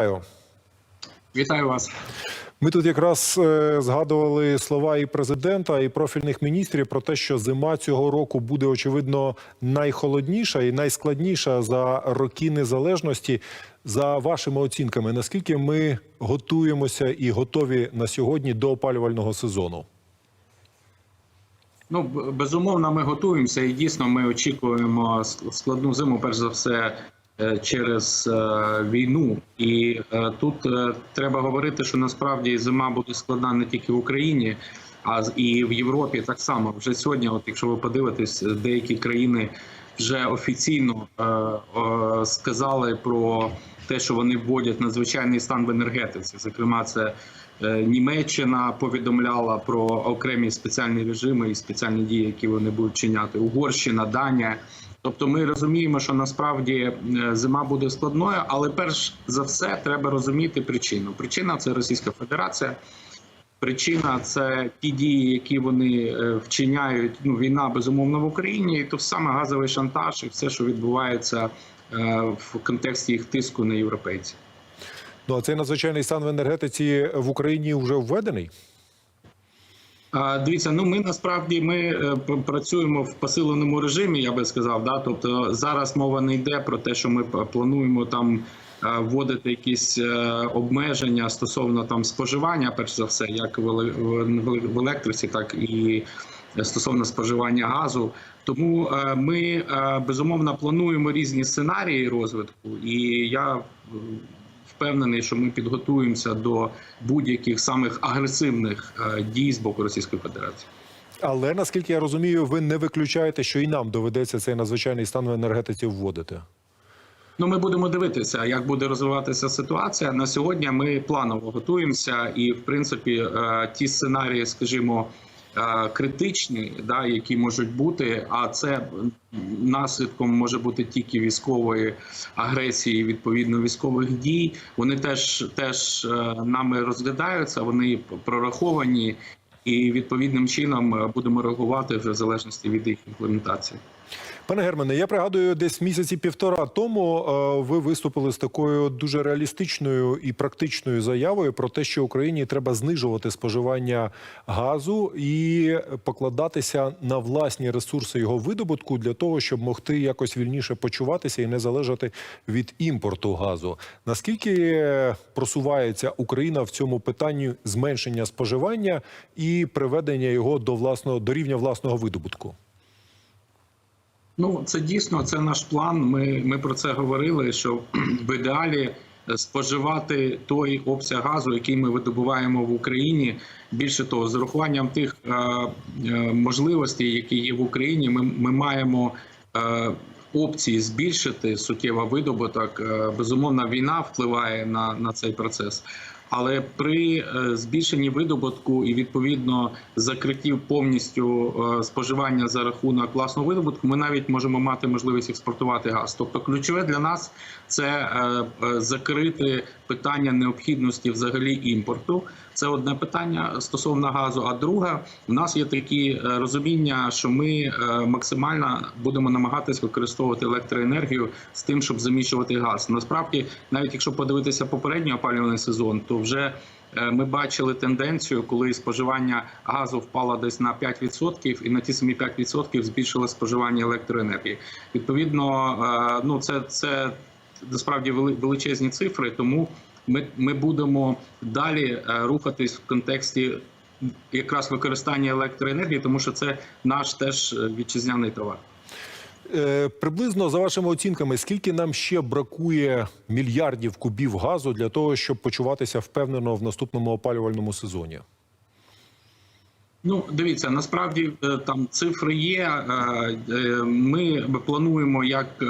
Вітаю. Вітаю вас. Ми тут якраз е, згадували слова і президента, і профільних міністрів про те, що зима цього року буде очевидно найхолодніша і найскладніша за роки незалежності. За вашими оцінками, наскільки ми готуємося і готові на сьогодні до опалювального сезону? Ну безумовно, ми готуємося, і дійсно ми очікуємо складну зиму, перш за все, через е, війну. І е, тут е, треба говорити, що насправді зима буде складна не тільки в Україні, а і в Європі так само. Вже сьогодні, от якщо ви подивитесь, деякі країни вже офіційно е, е, сказали про те, що вони вводять надзвичайний стан в енергетиці. Зокрема, це е, Німеччина повідомляла про окремі спеціальні режими і спеціальні дії, які вони будуть чиняти. Угорщина, Данія. Тобто, ми розуміємо, що насправді е, зима буде складною, але перш за все треба розуміти причину. Причина це Російська Федерація. Причина це ті дії, які вони е, вчиняють. Ну, війна безумовно в Україні, і то саме газовий шантаж, і все, що відбувається е, в контексті їх тиску на європейців. Ну а цей надзвичайний стан в енергетиці в Україні вже введений. Дивіться, ну ми насправді ми е, працюємо в посиленому режимі, я би сказав. Да? Тобто зараз мова не йде про те, що ми плануємо там е, вводити якісь е, обмеження стосовно там споживання, перш за все, як в еле- в- в електриці, так і стосовно споживання газу. Тому е, ми е, безумовно плануємо різні сценарії розвитку, і я е, впевнений, що ми підготуємося до будь-яких самих агресивних е, дій з боку Російської Федерації. Але наскільки я розумію, ви не виключаєте, що і нам доведеться цей надзвичайний стан в енергетиці вводити. Ну, ми будемо дивитися, як буде розвиватися ситуація. На сьогодні ми планово готуємося, і в принципі е, ті сценарії, скажімо, е, критичні, да, які можуть бути, а це наслідком може бути тільки військової агресії, відповідно військових дій. Вони теж теж е, нами розглядаються, вони прораховані, і відповідним чином е, будемо реагувати вже в залежності від їх імплементації. Пане Германе, я пригадую, десь місяці півтора тому е, ви виступили з такою дуже реалістичною і практичною заявою про те, що Україні треба знижувати споживання газу і покладатися на власні ресурси його видобутку для того, щоб могти якось вільніше почуватися і не залежати від імпорту газу. Наскільки просувається Україна в цьому питанні зменшення споживання і приведення його до власного до рівня власного видобутку? Ну, це дійсно це наш план. Ми, ми про це говорили. Що в ідеалі е, споживати той обсяг газу, який ми видобуваємо в Україні. Більше того, з урахуванням тих е, е, можливостей, які є в Україні, ми, ми маємо е, опції збільшити суттєво видобуток. Е, безумовно, війна впливає на, на цей процес. Але при е, збільшенні видобутку і відповідно закритті повністю е, споживання за рахунок власного видобутку, ми навіть можемо мати можливість експортувати газ. Тобто, ключове для нас це е, закрити питання необхідності взагалі імпорту. Це одне питання стосовно газу. А друге, у нас є такі розуміння, що ми максимально будемо намагатись використовувати електроенергію з тим, щоб заміщувати газ. Насправді, навіть якщо подивитися попередній опалювальний сезон, то вже е, ми бачили тенденцію, коли споживання газу впало десь на 5%, і на ті самі 5% збільшило споживання електроенергії. Відповідно, е, ну це це насправді величезні цифри, тому ми, ми будемо далі е, рухатись в контексті якраз використання електроенергії, тому що це наш теж вітчизняний товар. Е, Приблизно за вашими оцінками, скільки нам ще бракує мільярдів кубів газу для того, щоб почуватися впевнено в наступному опалювальному сезоні? Ну, дивіться, насправді е, там цифри є. Е, Ми плануємо як,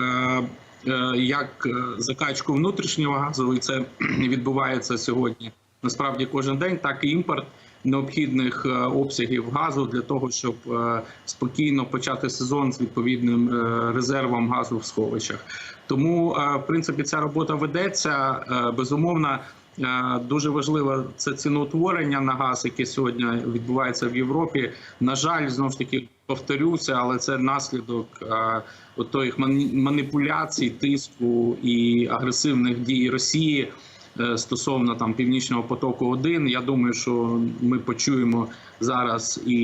як закачку внутрішнього газу, і це відбувається сьогодні. Насправді кожен день, так і імпорт необхідних е, обсягів газу для того, щоб е, спокійно почати сезон з відповідним е, резервом газу в сховищах. Тому, в принципі, ця робота ведеться безумовно. Дуже важливо це ціноутворення на газ, яке сьогодні відбувається в Європі. На жаль, знову ж таки повторюся, але це наслідок тих маніпуляцій, тиску і агресивних дій Росії. Е, стосовно там північного потоку 1 Я думаю, що ми почуємо зараз і,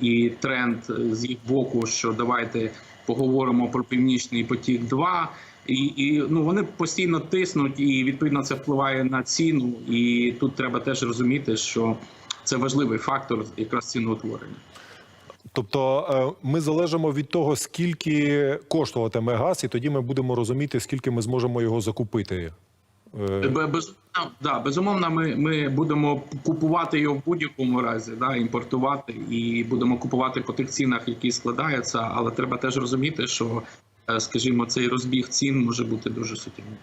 і тренд з їх боку, що давайте поговоримо про північний потік 2 і, і ну вони постійно тиснуть, і відповідно це впливає на ціну. І тут треба теж розуміти, що це важливий фактор якраз ціноутворення. Тобто е, ми залежимо від того, скільки коштуватиме газ, і тоді ми будемо розуміти, скільки ми зможемо його закупити. Е, Бе- Безумовно, да, безумовно, ми, ми будемо купувати його в будь-якому разі, да, імпортувати і будемо купувати по тих цінах, які складаються. Але треба теж розуміти, що, е, скажімо, цей розбіг цін може бути дуже суттєвим.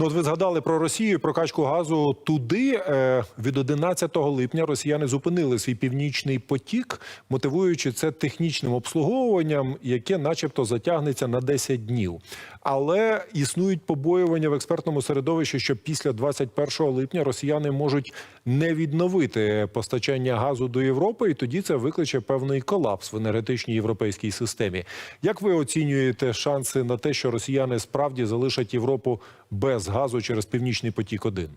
Ну, от ви згадали про Росію, про качку газу туди. Е, від 11 липня росіяни зупинили свій північний потік, мотивуючи це технічним обслуговуванням, яке, начебто, затягнеться на 10 днів. Але існують побоювання в експертному середовищі, що після 21 липня росіяни можуть не відновити постачання газу до Європи, і тоді це викличе певний колапс в енергетичній європейській системі. Як ви оцінюєте шанси на те, що росіяни справді залишать Європу без газу через північний потік 1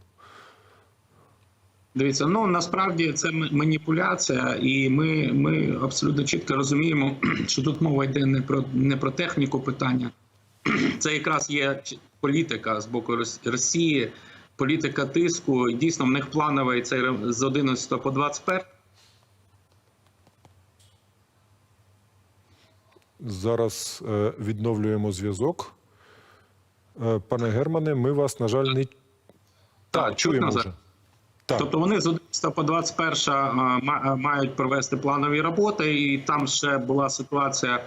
Дивіться, ну насправді це маніпуляція, і ми, ми абсолютно чітко розуміємо, що тут мова йде не про не про техніку питання. Це якраз є політика з боку Рос- Росії, політика тиску. Дійсно, в них плановий цей з 11 по 21. Зараз е, відновлюємо зв'язок. Е, пане Германе, ми вас, на жаль, не Так, чуємо вже. Так. Тобто вони з 11 по 21 ма- мають провести планові роботи, і там ще була ситуація е,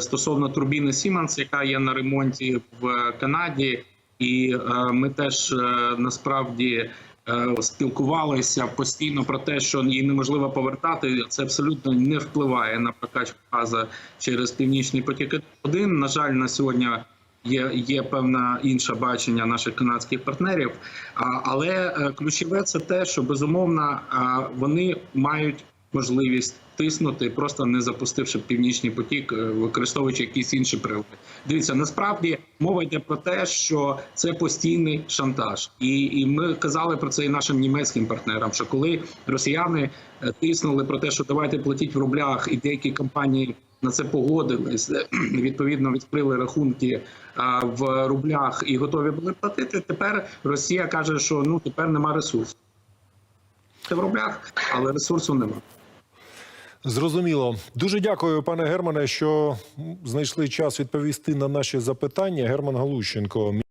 стосовно турбіни Siemens, яка є на ремонті в Канаді, і е, ми теж е, насправді. е, Спілкувалися постійно про те, що її неможливо повертати. Це абсолютно не впливає на прокачку газу через північний потік. 1 на жаль, на сьогодні є, є певне інше бачення наших канадських партнерів. Але е, ключове це те, що безумовно вони мають можливість тиснути, просто не запустивши північний потік, е, використовуючи якісь інші прилади. Дивіться, насправді мова йде про те, що це постійний шантаж, і, і ми казали про це і нашим німецьким партнерам. Що коли росіяни е, тиснули про те, що давайте платіть в рублях, і деякі компанії на це погодились, е, відповідно відкрили рахунки в рублях і готові були платити. Тепер Росія каже, що ну тепер нема ресурсу. Це в рублях, але ресурсу нема. Зрозуміло. Дуже дякую, пане Германе, що знайшли час відповісти на наші запитання. Герман Галущенко.